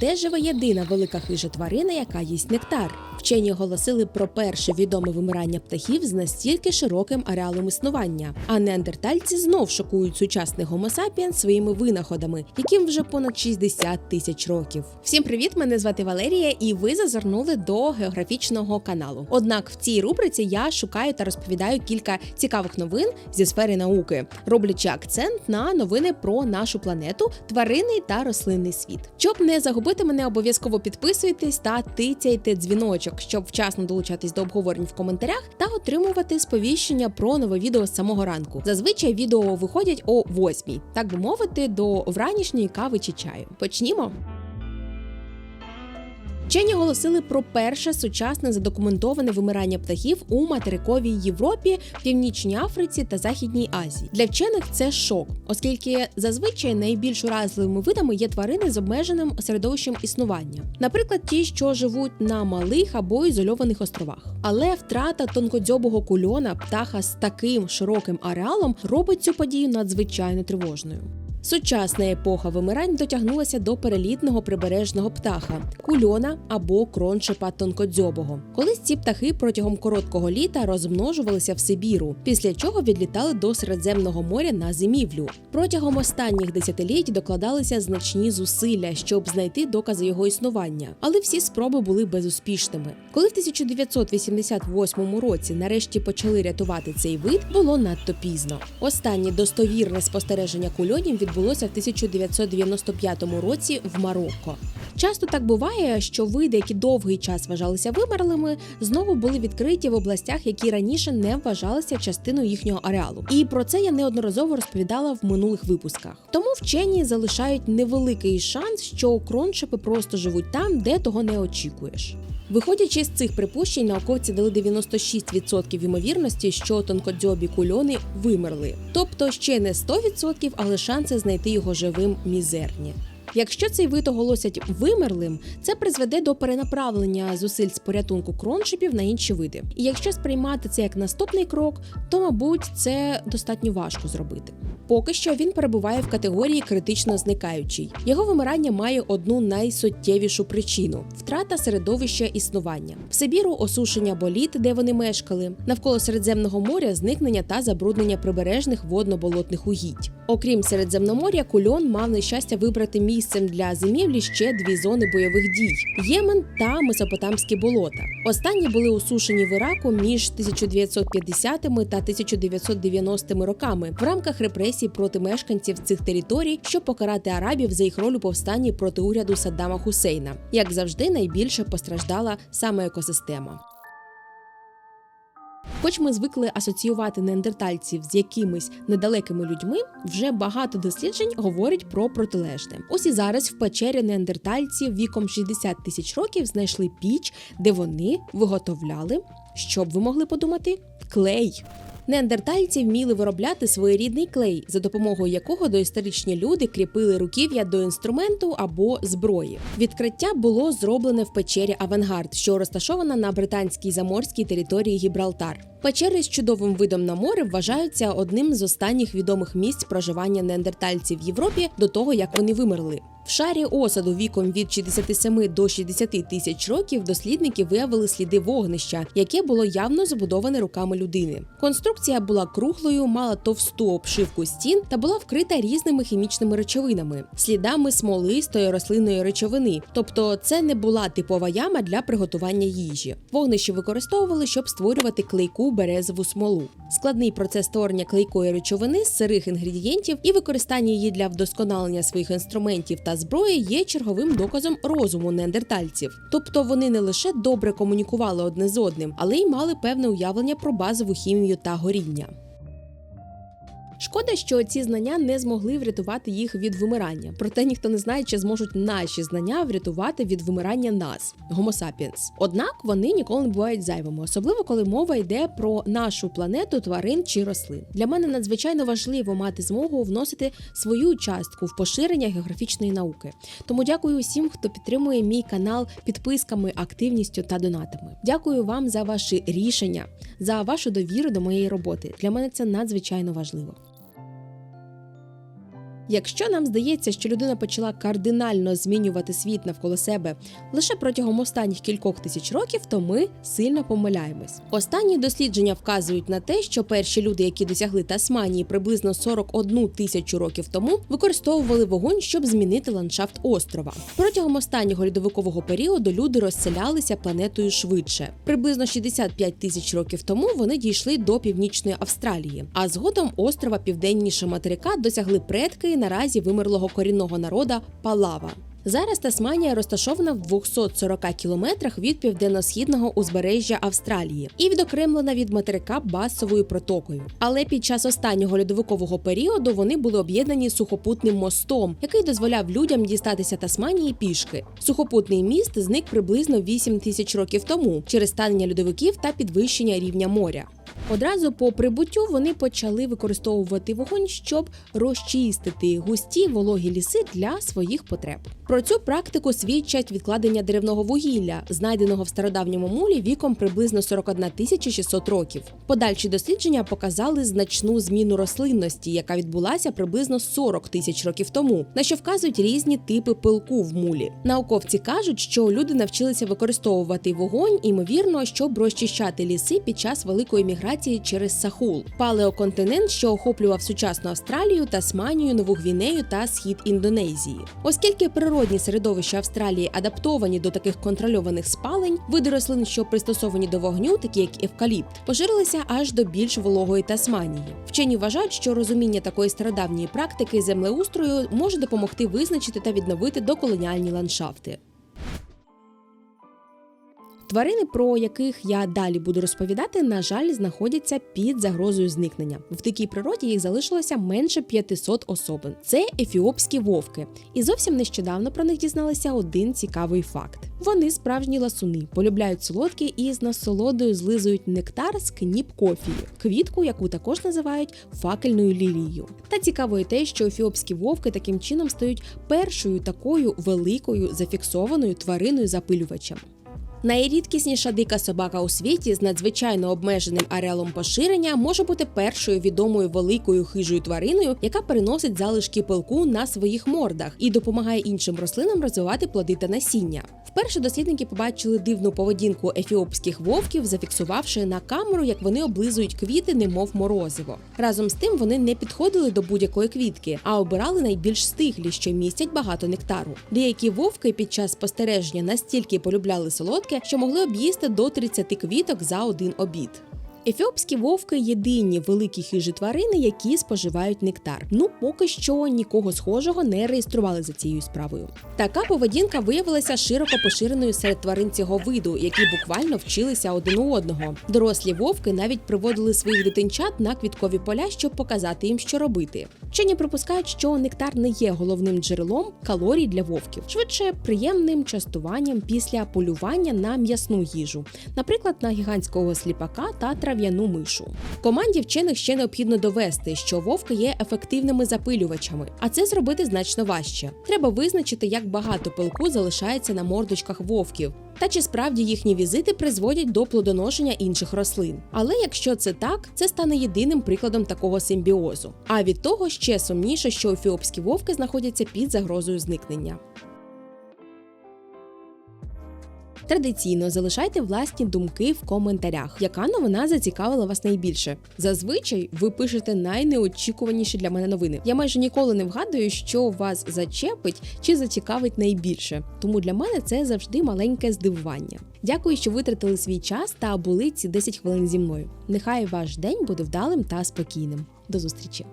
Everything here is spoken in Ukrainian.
де живе єдина велика хижа тварина, яка їсть нектар. Вчені оголосили про перше відоме вимирання птахів з настільки широким ареалом існування. А неандертальці знов шокують Homo sapiens своїми винаходами, яким вже понад 60 тисяч років. Всім привіт! Мене звати Валерія, і ви зазирнули до географічного каналу. Однак в цій рубриці я шукаю та розповідаю кілька цікавих новин зі сфери науки, роблячи акцент на новини про нашу планету, тваринний та рослинний світ. Щоб не загубити мене, обов'язково підписуйтесь та тицяйте дзвіночок, щоб вчасно долучатись до обговорень в коментарях та отримувати сповіщення про нове відео з самого ранку. Зазвичай відео виходять о 8, так би мовити, до вранішньої кави чи чаю. Почнімо. Вчені оголосили про перше сучасне задокументоване вимирання птахів у материковій Європі, Північній Африці та Західній Азії. Для вчених це шок, оскільки зазвичай найбільш уразливими видами є тварини з обмеженим середовищем існування, наприклад, ті, що живуть на малих або ізольованих островах. Але втрата тонкодзьобого кульона птаха з таким широким ареалом робить цю подію надзвичайно тривожною. Сучасна епоха вимирань дотягнулася до перелітного прибережного птаха кульона або кроншипа тонкодзьобого. Колись ці птахи протягом короткого літа розмножувалися в Сибіру, після чого відлітали до Середземного моря на зимівлю. Протягом останніх десятиліть докладалися значні зусилля, щоб знайти докази його існування, але всі спроби були безуспішними. Коли в 1988 році нарешті почали рятувати цей вид, було надто пізно. Останнє достовірне спостереження кульонів відбулося в 1995 році в Марокко. Часто так буває, що види, які довгий час вважалися вимерлими, знову були відкриті в областях, які раніше не вважалися частиною їхнього ареалу. І про це я неодноразово розповідала в минулих випусках. Тому вчені залишають невеликий шанс, що кроншипи просто живуть там, де того не очікуєш. Виходячи з цих припущень, науковці дали 96% ймовірності, що тонкодзьобі кульони вимерли. Тобто ще не 100%, але шанси знайти його живим мізерні. Якщо цей вид оголосять вимерлим, це призведе до перенаправлення зусиль з порятунку кроншипів на інші види. І якщо сприймати це як наступний крок, то мабуть це достатньо важко зробити. Поки що він перебуває в категорії критично зникаючий. Його вимирання має одну найсуттєвішу причину втрата середовища існування. В Сибіру осушення боліт, де вони мешкали, навколо Середземного моря зникнення та забруднення прибережних водно-болотних угідь. Окрім Середземноморя, кульон мав нещастя вибрати місцем для зимівлі ще дві зони бойових дій: Ємен та Месопотамські болота. Останні були осушені в Іраку між 1950 та 1990 роками в рамках репресій проти мешканців цих територій, щоб покарати арабів за їх роль у повстанні проти уряду Саддама Хусейна. Як завжди, найбільше постраждала саме екосистема. Хоч ми звикли асоціювати неандертальців з якимись недалекими людьми, вже багато досліджень говорять про протилежне. Ось і зараз в печері неандертальців віком 60 тисяч років знайшли піч, де вони виготовляли, що б ви могли подумати, клей. Неандертальці вміли виробляти своєрідний клей, за допомогою якого доісторичні люди кріпили руків'я до інструменту або зброї. Відкриття було зроблене в печері Авангард, що розташована на британській заморській території Гібралтар. Печери з чудовим видом на море вважаються одним з останніх відомих місць проживання неандертальців в Європі до того, як вони вимерли. В шарі осаду віком від 67 до 60 тисяч років дослідники виявили сліди вогнища, яке було явно забудоване руками людини. Конструкція була круглою, мала товсту обшивку стін та була вкрита різними хімічними речовинами, слідами смолистої рослинної речовини. Тобто, це не була типова яма для приготування їжі. Вогнище використовували, щоб створювати клейку березову смолу. Складний процес створення клейкої речовини з сирих інгредієнтів і використання її для вдосконалення своїх інструментів та зброї є черговим доказом розуму неандертальців. Тобто вони не лише добре комунікували одне з одним, але й мали певне уявлення про базову хімію та горіння. Шкода, що ці знання не змогли врятувати їх від вимирання. Проте ніхто не знає, чи зможуть наші знання врятувати від вимирання нас, Homo sapiens. Однак вони ніколи не бувають зайвими, особливо коли мова йде про нашу планету, тварин чи рослин. Для мене надзвичайно важливо мати змогу вносити свою частку в поширення географічної науки. Тому дякую усім, хто підтримує мій канал підписками, активністю та донатами. Дякую вам за ваші рішення, за вашу довіру до моєї роботи. Для мене це надзвичайно важливо. Якщо нам здається, що людина почала кардинально змінювати світ навколо себе лише протягом останніх кількох тисяч років, то ми сильно помиляємось. Останні дослідження вказують на те, що перші люди, які досягли Тасманії приблизно 41 тисячу років тому, використовували вогонь, щоб змінити ландшафт острова. Протягом останнього льодовикового періоду люди розселялися планетою швидше. Приблизно 65 тисяч років тому вони дійшли до північної Австралії, а згодом острова південніше материка досягли предки наразі вимерлого корінного народа Палава. Зараз Тасманія розташована в 240 кілометрах від південно-східного узбережжя Австралії і відокремлена від материка басовою протокою. Але під час останнього льодовикового періоду вони були об'єднані сухопутним мостом, який дозволяв людям дістатися Тасманії пішки. Сухопутний міст зник приблизно 8 тисяч років тому через станення льодовиків та підвищення рівня моря. Одразу по прибуттю вони почали використовувати вогонь, щоб розчистити густі вологі ліси для своїх потреб. Про цю практику свідчать відкладення деревного вугілля, знайденого в стародавньому мулі віком приблизно 41 тисяча 600 років. Подальші дослідження показали значну зміну рослинності, яка відбулася приблизно 40 тисяч років тому, на що вказують різні типи пилку в мулі. Науковці кажуть, що люди навчилися використовувати вогонь, імовірно, щоб розчищати ліси під час великої міграції через Сахул, палеоконтинент, що охоплював сучасну Австралію, Тасманію, Нову Гвінею та схід Індонезії. Оскільки природні середовища Австралії адаптовані до таких контрольованих спалень, види рослин, що пристосовані до вогню, такі як евкаліпт, поширилися аж до більш вологої Тасманії. Вчені вважають, що розуміння такої стародавньої практики землеустрою може допомогти визначити та відновити доколоніальні ландшафти. Тварини, про яких я далі буду розповідати, на жаль, знаходяться під загрозою зникнення. В дикій природі їх залишилося менше 500 особин. Це ефіопські вовки, і зовсім нещодавно про них дізналися один цікавий факт: вони справжні ласуни, полюбляють солодкі і з насолодою злизують нектар з кніп кофії, квітку, яку також називають факельною лілією. Та цікаво і те, що ефіопські вовки таким чином стають першою такою великою зафіксованою твариною запилювачем. Найрідкісніша дика собака у світі з надзвичайно обмеженим ареалом поширення може бути першою відомою великою хижою твариною, яка переносить залишки пилку на своїх мордах і допомагає іншим рослинам розвивати плоди та насіння. Вперше дослідники побачили дивну поведінку ефіопських вовків, зафіксувавши на камеру, як вони облизують квіти, немов морозиво. Разом з тим вони не підходили до будь-якої квітки, а обирали найбільш стиглі, що містять багато нектару. Деякі вовки під час спостереження настільки полюбляли солодке, що могли об'їсти до 30 квіток за один обід. Ефіопські вовки єдині великі хижі тварини, які споживають нектар. Ну поки що нікого схожого не реєстрували за цією справою. Така поведінка виявилася широко поширеною серед тварин цього виду, які буквально вчилися один у одного. Дорослі вовки навіть приводили своїх дитинчат на квіткові поля, щоб показати їм, що робити. Вчені припускають, що нектар не є головним джерелом калорій для вовків, швидше приємним частуванням після полювання на м'ясну їжу, наприклад, на гігантського сліпака та трав'яну мишу. Команді вчених ще необхідно довести, що вовки є ефективними запилювачами, а це зробити значно важче. Треба визначити, як багато пилку залишається на мордочках вовків. Та чи справді їхні візити призводять до плодоношення інших рослин? Але якщо це так, це стане єдиним прикладом такого симбіозу. А від того ще сумніше, що ефіопські вовки знаходяться під загрозою зникнення. Традиційно залишайте власні думки в коментарях, яка новина зацікавила вас найбільше. Зазвичай ви пишете найнеочікуваніші для мене новини. Я майже ніколи не вгадую, що вас зачепить чи зацікавить найбільше. Тому для мене це завжди маленьке здивування. Дякую, що витратили свій час та були ці 10 хвилин зі мною. Нехай ваш день буде вдалим та спокійним. До зустрічі!